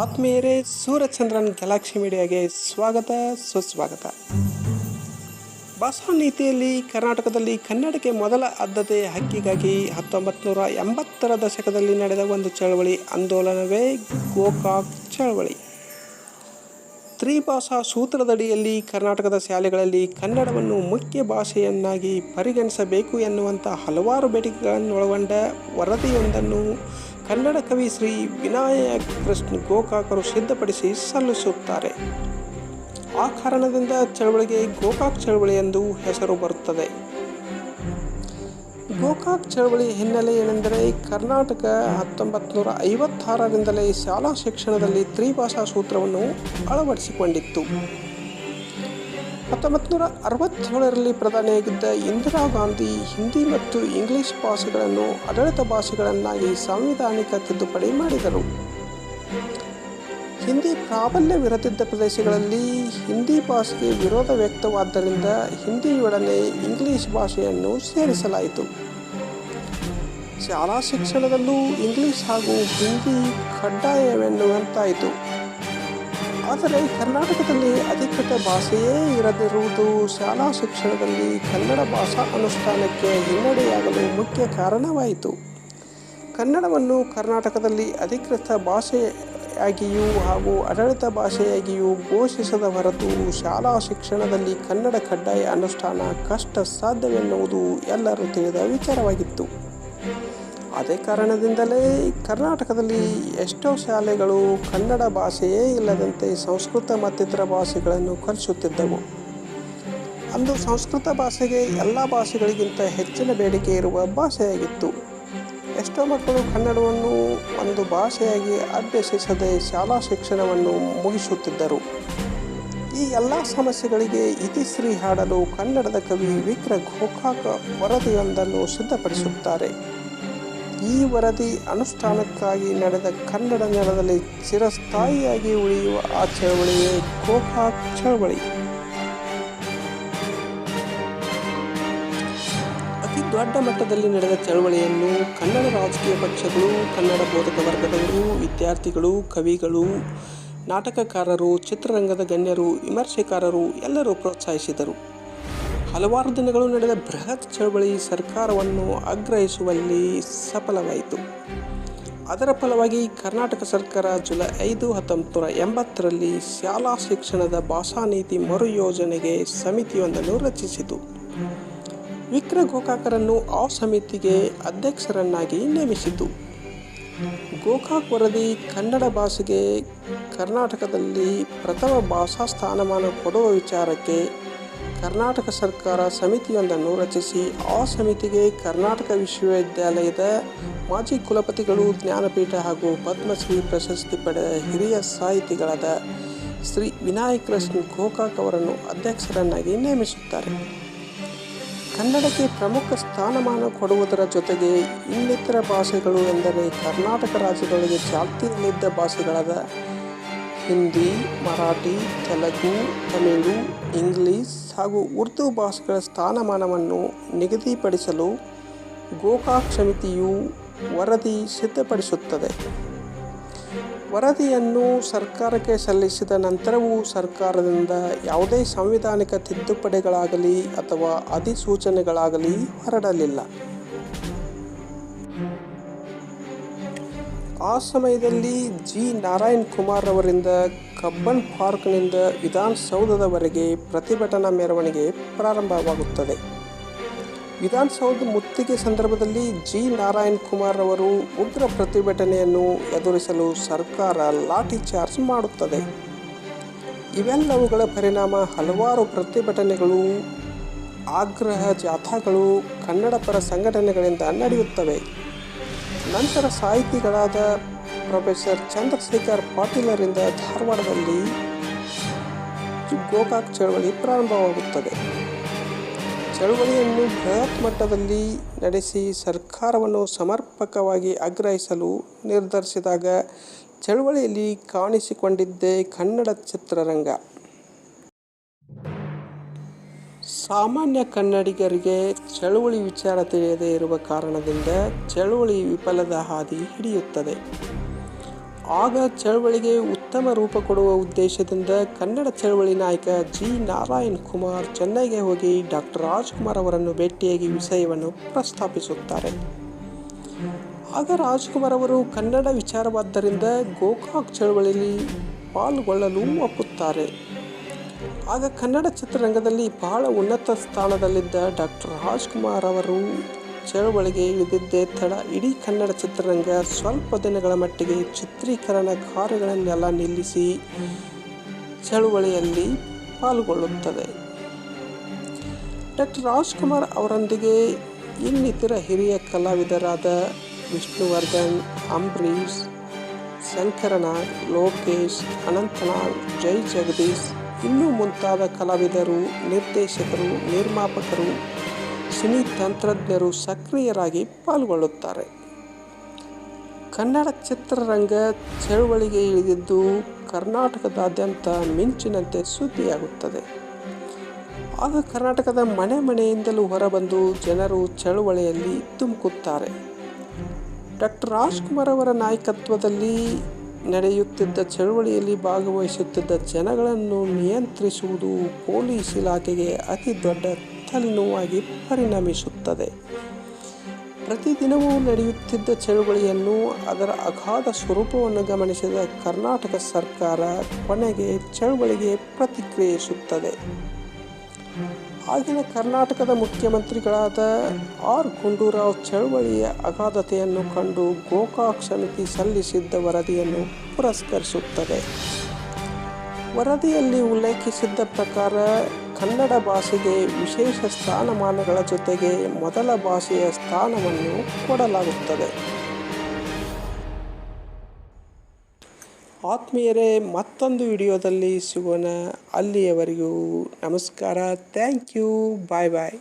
ಆತ್ಮೀಯರೇ ಸೂರ್ಯಚಂದ್ರನ್ ಗ್ಯಾಲಾಕ್ಸಿ ಮೀಡಿಯಾಗೆ ಸ್ವಾಗತ, ಸುಸ್ವಾಗತ. ಭಾಷಾ ನೀತಿಯಲ್ಲಿ ಕರ್ನಾಟಕದಲ್ಲಿ ಕನ್ನಡಕ್ಕೆ ಮೊದಲ ಆದ್ಯತೆ ಹಕ್ಕಿಗಾಗಿ ಹತ್ತೊಂಬತ್ತು ನೂರ ಎಂಬತ್ತರ ದಶಕದಲ್ಲಿ ನಡೆದ ಒಂದು ಚಳವಳಿ, ಆಂದೋಲನವೇ ಗೋಕಾಕ್ ಚಳವಳಿ. ತ್ರಿಭಾಷಾ ಸೂತ್ರದಡಿಯಲ್ಲಿ ಕರ್ನಾಟಕದ ಶಾಲೆಗಳಲ್ಲಿ ಕನ್ನಡವನ್ನು ಮುಖ್ಯ ಭಾಷೆಯನ್ನಾಗಿ ಪರಿಗಣಿಸಬೇಕು ಎನ್ನುವಂಥ ಹಲವಾರು ಬೇಡಿಕೆಗಳನ್ನೊಳಗೊಂಡ ವರದಿಯೊಂದನ್ನು ಕನ್ನಡ ಕವಿ ಶ್ರೀ ವಿನಾಯಕ ಕೃಷ್ಣ ಗೋಕಾಕರು ಸಿದ್ಧಪಡಿಸಿ ಸಲ್ಲಿಸುತ್ತಾರೆ. ಆ ಕಾರಣದಿಂದ ಚಳವಳಿಗೆ ಗೋಕಾಕ್ ಚಳವಳಿ ಎಂದು ಹೆಸರು ಬರುತ್ತದೆ. ಗೋಕಾಕ್ ಚಳವಳಿ ಹಿನ್ನೆಲೆ ಏನೆಂದರೆ ಕರ್ನಾಟಕ ಹತ್ತೊಂಬತ್ತು ನೂರ ಐವತ್ತಾರರಿಂದಲೇ ಶಾಲಾ ಶಿಕ್ಷಣದಲ್ಲಿ ತ್ರಿಭಾಷಾ ಸೂತ್ರವನ್ನು ಅಳವಡಿಸಿಕೊಂಡಿತ್ತು. ಹತ್ತೊಂಬತ್ತು ನೂರ ಅರವತ್ತೇಳರಲ್ಲಿ ಪ್ರಧಾನಿಯಾಗಿದ್ದ ಇಂದಿರಾ ಗಾಂಧಿ ಹಿಂದಿ ಮತ್ತು ಇಂಗ್ಲಿಷ್ ಭಾಷೆಗಳನ್ನು ಆಡಳಿತ ಭಾಷೆಗಳನ್ನಾಗಿ ಸಾಂವಿಧಾನಿಕ ತಿದ್ದುಪಡಿ ಮಾಡಿದರು. ಹಿಂದಿ ಪ್ರಾಬಲ್ಯವಿರದಿದ್ದ ಪ್ರದೇಶಗಳಲ್ಲಿ ಹಿಂದಿ ಭಾಷೆಗೆ ವಿರೋಧ ವ್ಯಕ್ತವಾದ್ದರಿಂದ ಹಿಂದಿಯೊಡನೆ ಇಂಗ್ಲಿಷ್ ಭಾಷೆಯನ್ನು ಸೇರಿಸಲಾಯಿತು. ಶಾಲಾ ಶಿಕ್ಷಣದಲ್ಲೂ ಇಂಗ್ಲಿಷ್ ಹಾಗೂ ಹಿಂದಿ ಕಡ್ಡಾಯವೆನ್ನುವಂತಾಯಿತು. ಆದರೆ ಕರ್ನಾಟಕದಲ್ಲಿ ಅಧಿಕೃತ ಭಾಷೆಯೇ ಇರದಿರುವುದು ಶಾಲಾ ಶಿಕ್ಷಣದಲ್ಲಿ ಕನ್ನಡ ಭಾಷಾ ಅನುಷ್ಠಾನಕ್ಕೆ ಹಿನ್ನಡೆಯಾಗಲು ಮುಖ್ಯ ಕಾರಣವಾಯಿತು. ಕನ್ನಡವನ್ನು ಕರ್ನಾಟಕದಲ್ಲಿ ಅಧಿಕೃತ ಭಾಷೆಯಾಗಿಯೂ ಹಾಗೂ ಆಡಳಿತ ಭಾಷೆಯಾಗಿಯೂ ಘೋಷಿಸದ ಹೊರತು ಶಾಲಾ ಶಿಕ್ಷಣದಲ್ಲಿ ಕನ್ನಡ ಕಡ್ಡಾಯ ಅನುಷ್ಠಾನ ಕಷ್ಟ ಸಾಧ್ಯವೆನ್ನುವುದು ಎಲ್ಲರೂ ತಿಳಿದ ವಿಚಾರವಾಗಿತ್ತು. ಅದೇ ಕಾರಣದಿಂದಲೇ ಕರ್ನಾಟಕದಲ್ಲಿ ಎಷ್ಟೋ ಶಾಲೆಗಳು ಕನ್ನಡ ಭಾಷೆಯೇ ಇಲ್ಲದಂತೆ ಸಂಸ್ಕೃತ ಮತ್ತಿತರ ಭಾಷೆಗಳನ್ನು ಕಲಿಸುತ್ತಿದ್ದವು. ಅಂದು ಸಂಸ್ಕೃತ ಭಾಷೆಗೆ ಎಲ್ಲ ಭಾಷೆಗಳಿಗಿಂತ ಹೆಚ್ಚಿನ ಬೇಡಿಕೆ ಇರುವ ಭಾಷೆಯಾಗಿತ್ತು. ಎಷ್ಟೋ ಮಕ್ಕಳು ಕನ್ನಡವನ್ನು ಒಂದು ಭಾಷೆಯಾಗಿ ಅಭ್ಯಸಿಸದೆ ಶಾಲಾ ಶಿಕ್ಷಣವನ್ನು ಮುಗಿಸುತ್ತಿದ್ದರು. ಈ ಎಲ್ಲ ಸಮಸ್ಯೆಗಳಿಗೆ ಇತಿಶ್ರೀ ಹಾಡಲು ಕನ್ನಡದ ಕವಿ ವಿಕ್ರ ಗೋಕಾಕ ವರದಿಯೊಂದನ್ನು ಸಿದ್ಧಪಡಿಸುತ್ತಾರೆ. ಈ ವರದಿ ಅನುಷ್ಠಾನಕ್ಕಾಗಿ ನಡೆದ ಕನ್ನಡ ನೆಲದಲ್ಲಿ ಚಿರಸ್ಥಾಯಿಯಾಗಿ ಉಳಿಯುವ ಆ ಚಳವಳಿಯೇ ಗೋಹಾ ಚಳವಳಿ. ಅತಿ ದೊಡ್ಡ ಮಟ್ಟದಲ್ಲಿ ನಡೆದ ಚಳವಳಿಯನ್ನು ಕನ್ನಡ ರಾಜಕೀಯ ಪಕ್ಷಗಳು, ಕನ್ನಡ ಬೋಧಕ ವರ್ಗದವರು, ವಿದ್ಯಾರ್ಥಿಗಳು, ಕವಿಗಳು, ನಾಟಕಕಾರರು, ಚಿತ್ರರಂಗದ ಗಣ್ಯರು, ವಿಮರ್ಶೆಕಾರರು ಎಲ್ಲರೂ ಪ್ರೋತ್ಸಾಹಿಸಿದರು. ಹಲವಾರು ದಿನಗಳು ನಡೆದ ಬೃಹತ್ ಚಳವಳಿ ಸರ್ಕಾರವನ್ನು ಆಗ್ರಹಿಸುವಲ್ಲಿ ಸಫಲವಾಯಿತು. ಅದರ ಫಲವಾಗಿ ಕರ್ನಾಟಕ ಸರ್ಕಾರ ಜುಲೈ ಐದು ಹತ್ತೊಂಬತ್ತು ನೂರ ಎಂಬತ್ತರಲ್ಲಿ ಶಾಲಾ ಶಿಕ್ಷಣದ ಭಾಷಾ ನೀತಿ ಮರು ಯೋಜನೆಗೆ ಸಮಿತಿಯೊಂದನ್ನು ರಚಿಸಿತು. ವಿಕ್ರ ಗೋಕಾಕರನ್ನು ಆ ಸಮಿತಿಗೆ ಅಧ್ಯಕ್ಷರನ್ನಾಗಿ ನೇಮಿಸಿತು. ಗೋಕಾಕ್ ವರದಿ ಕನ್ನಡ ಭಾಷೆಗೆ ಕರ್ನಾಟಕದಲ್ಲಿ ಪ್ರಥಮ ಭಾಷಾ ಸ್ಥಾನಮಾನ ಕೊಡುವ ವಿಚಾರಕ್ಕೆ ಕರ್ನಾಟಕ ಸರ್ಕಾರ ಸಮಿತಿಯೊಂದನ್ನು ರಚಿಸಿ, ಆ ಸಮಿತಿಗೆ ಕರ್ನಾಟಕ ವಿಶ್ವವಿದ್ಯಾಲಯದ ಮಾಜಿ ಕುಲಪತಿಗಳು ಜ್ಞಾನಪೀಠ ಹಾಗೂ ಪದ್ಮಶ್ರೀ ಪ್ರಶಸ್ತಿ ಪಡೆದ ಹಿರಿಯ ಸಾಹಿತಿಗಳಾದ ಶ್ರೀ ವಿನಾಯಕ್ ಕೃಷ್ಣ ಗೋಕಾಕ್ ಅವರನ್ನು ಅಧ್ಯಕ್ಷರನ್ನಾಗಿ ನೇಮಿಸುತ್ತಾರೆ. ಕನ್ನಡಕ್ಕೆ ಪ್ರಮುಖ ಸ್ಥಾನಮಾನ ಕೊಡುವುದರ ಜೊತೆಗೆ ಇನ್ನಿತರ ಭಾಷೆಗಳು ಎಂದರೆ ಕರ್ನಾಟಕ ರಾಜ್ಯದೊಳಗೆ ಚಾಲ್ತಿಯಲ್ಲಿದ್ದ ಭಾಷೆಗಳಾದ ಹಿಂದಿ, ಮರಾಠಿ, ತೆಲುಗು, ತಮಿಳು, ಇಂಗ್ಲಿಷ್ ಹಾಗೂ ಉರ್ದು ಭಾಷೆಗಳ ಸ್ಥಾನಮಾನವನ್ನು ನಿಗದಿಪಡಿಸಲು ಗೋಕಾಕ್ ಸಮಿತಿಯು ವರದಿ ಸಿದ್ಧಪಡಿಸುತ್ತದೆ. ವರದಿಯನ್ನು ಸರ್ಕಾರಕ್ಕೆ ಸಲ್ಲಿಸಿದ ನಂತರವೂ ಸರ್ಕಾರದಿಂದ ಯಾವುದೇ ಸಾಂವಿಧಾನಿಕ ತಿದ್ದುಪಡಿಗಳಾಗಲಿ ಅಥವಾ ಅಧಿಸೂಚನೆಗಳಾಗಲಿ ಹೊರಡಲಿಲ್ಲ. ಆ ಸಮಯದಲ್ಲಿ ಜಿ. ನಾರಾಯಣ್ ಕುಮಾರ್ ಅವರಿಂದ ಕಬ್ಬನ್ ಪಾರ್ಕ್ನಿಂದ ವಿಧಾನಸೌಧದವರೆಗೆ ಪ್ರತಿಭಟನಾ ಮೆರವಣಿಗೆ ಪ್ರಾರಂಭವಾಗುತ್ತದೆ. ವಿಧಾನಸೌಧ ಮುತ್ತಿಗೆ ಸಂದರ್ಭದಲ್ಲಿ ಜಿ. ನಾರಾಯಣ್ ಕುಮಾರ್ ಅವರು ಉಗ್ರ ಪ್ರತಿಭಟನೆಯನ್ನು ಎದುರಿಸಲು ಸರ್ಕಾರ ಲಾಠಿ ಚಾರ್ಜ್ ಮಾಡುತ್ತದೆ. ಇವೆಲ್ಲವುಗಳ ಪರಿಣಾಮ ಹಲವಾರು ಪ್ರತಿಭಟನೆಗಳು, ಆಗ್ರಹ ಜಾಥಾಗಳು ಕನ್ನಡ ಪರ ಸಂಘಟನೆಗಳಿಂದ ನಡೆಯುತ್ತವೆ. ನಂತರ ಸಾಹಿತಿಗಳಾದ ಪ್ರೊಫೆಸರ್ ಚಂದ್ರಶೇಖರ್ ಪಾಟೀಲರಿಂದ ಧಾರವಾಡದಲ್ಲಿ ಗೋಕಾಕ್ ಚಳವಳಿ ಪ್ರಾರಂಭವಾಗುತ್ತದೆ. ಚಳವಳಿಯನ್ನು ಬೃಹತ್ ಮಟ್ಟದಲ್ಲಿ ನಡೆಸಿ ಸರ್ಕಾರವನ್ನು ಸಮರ್ಪಕವಾಗಿ ಆಗ್ರಹಿಸಲು ನಿರ್ಧರಿಸಿದಾಗ ಚಳವಳಿಯಲ್ಲಿ ಕಾಣಿಸಿಕೊಂಡಿದ್ದೇ ಕನ್ನಡ ಚಿತ್ರರಂಗ. ಸಾಮಾನ್ಯ ಕನ್ನಡಿಗರಿಗೆ ಚಳುವಳಿ ವಿಚಾರ ತಿಳಿಯದೇ ಇರುವ ಕಾರಣದಿಂದ ಚಳುವಳಿ ವಿಫಲದ ಹಾದಿ ಹಿಡಿಯುತ್ತದೆ. ಆಗ ಚಳವಳಿಗೆ ಉತ್ತಮ ರೂಪ ಕೊಡುವ ಉದ್ದೇಶದಿಂದ ಕನ್ನಡ ಚಳವಳಿ ನಾಯಕ ಜಿ. ನಾರಾಯಣ್ ಕುಮಾರ್ ಚೆನ್ನೈಗೆ ಹೋಗಿ ಡಾಕ್ಟರ್ ರಾಜ್ಕುಮಾರ್ ಅವರನ್ನು ಭೇಟಿಯಾಗಿ ವಿಷಯವನ್ನು ಪ್ರಸ್ತಾಪಿಸುತ್ತಾರೆ. ಆಗ ರಾಜ್ಕುಮಾರ್ ಅವರು ಕನ್ನಡ ವಿಚಾರವಾದ್ದರಿಂದ ಗೋಕಾಕ್ ಚಳವಳಿಯಲ್ಲಿ ಪಾಲ್ಗೊಳ್ಳಲು ಒಪ್ಪುತ್ತಾರೆ. ಆಗ ಕನ್ನಡ ಚಿತ್ರರಂಗದಲ್ಲಿ ಬಹಳ ಉನ್ನತ ಸ್ಥಾನದಲ್ಲಿದ್ದ ಡಾಕ್ಟರ್ ರಾಜ್ಕುಮಾರ್ ಅವರು ಚಳುವಳಿಗೆ ಇಳಿದಿದ್ದೇ ತಡ. ಇಡೀ ಕನ್ನಡ ಚಿತ್ರರಂಗ ಸ್ವಲ್ಪ ದಿನಗಳ ಮಟ್ಟಿಗೆ ಚಿತ್ರೀಕರಣ ಕಾರ್ಯಗಳನ್ನೆಲ್ಲ ನಿಲ್ಲಿಸಿ ಚಳುವಳಿಯಲ್ಲಿ ಪಾಲ್ಗೊಳ್ಳುತ್ತದೆ. ಡಾಕ್ಟರ್ ರಾಜ್ಕುಮಾರ್ ಅವರೊಂದಿಗೆ ಇನ್ನಿತರ ಹಿರಿಯ ಕಲಾವಿದರಾದ ವಿಷ್ಣುವರ್ಧನ್ ಅಂಬರೀಶ್ ಶಂಕರನಾಗ್, ಲೋಕೇಶ್, ಅನಂತನಾಗ್ ಜೈ ಜಗದೀಶ್ ಇನ್ನೂ ಮುಂತಾದ ಕಲಾವಿದರು, ನಿರ್ದೇಶಕರು, ನಿರ್ಮಾಪಕರು, ಸಿನಿ ತಂತ್ರಜ್ಞರು ಸಕ್ರಿಯರಾಗಿ ಪಾಲ್ಗೊಳ್ಳುತ್ತಾರೆ. ಕನ್ನಡ ಚಿತ್ರರಂಗ ಚಳುವಳಿಗೆ ಇಳಿದಿದ್ದು ಕರ್ನಾಟಕದಾದ್ಯಂತ ಮಿಂಚಿನಂತೆ ಸುದ್ದಿಯಾಗುತ್ತದೆ. ಆಗ ಕರ್ನಾಟಕದ ಮನೆ ಮನೆಯಿಂದಲೂ ಹೊರಬಂದು ಜನರು ಚಳುವಳಿಯಲ್ಲಿ ತುಮುಕುತ್ತಾರೆ. ಡಾಕ್ಟರ್ ರಾಜ್ಕುಮಾರ್ ಅವರ ನಾಯಕತ್ವದಲ್ಲಿ ನಡೆಯುತ್ತಿದ್ದ ಚಳುವಳಿಯಲ್ಲಿ ಭಾಗವಹಿಸುತ್ತಿದ್ದ ಜನಗಳನ್ನು ನಿಯಂತ್ರಿಸುವುದು ಪೊಲೀಸ್ ಇಲಾಖೆಗೆ ಅತಿ ದೊಡ್ಡ ತಲೆನೋವಾಗಿ ಪರಿಣಮಿಸುತ್ತದೆ. ಪ್ರತಿದಿನವೂ ನಡೆಯುತ್ತಿದ್ದ ಚಳುವಳಿಯನ್ನು ಅದರ ಅಗಾಧ ಸ್ವರೂಪವನ್ನು ಗಮನಿಸಿದ ಕರ್ನಾಟಕ ಸರ್ಕಾರ ಕೊನೆಗೆ ಚಳುವಳಿಗೆ ಪ್ರತಿಕ್ರಿಯಿಸುತ್ತದೆ. ಆಗಿನ ಕರ್ನಾಟಕದ ಮುಖ್ಯಮಂತ್ರಿಗಳಾದ ಆರ್ ಗುಂಡೂರಾವ್ ಚಳವಳಿಯ ಅಗಾಧತೆಯನ್ನು ಕಂಡು ಗೋಕಾಕ್ ಸಮಿತಿ ಸಲ್ಲಿಸಿದ್ದ ವರದಿಯನ್ನು ಪುರಸ್ಕರಿಸುತ್ತದೆ. ವರದಿಯಲ್ಲಿ ಉಲ್ಲೇಖಿಸಿದ್ದ ಪ್ರಕಾರ, ಕನ್ನಡ ಭಾಷೆಗೆ ವಿಶೇಷ ಸ್ಥಾನಮಾನಗಳ ಜೊತೆಗೆ ಮೊದಲ ಭಾಷೆಯ ಸ್ಥಾನವನ್ನು ಕೊಡಲಾಗುತ್ತದೆ. ಆತ್ಮೀಯರೇ ಮತ್ತೊಂದು ವಿಡಿಯೋದಲ್ಲಿ ಸಿಗೋಣ. ಅಲ್ಲಿಯವರೆಗೂ ನಮಸ್ಕಾರ. Thank you bye bye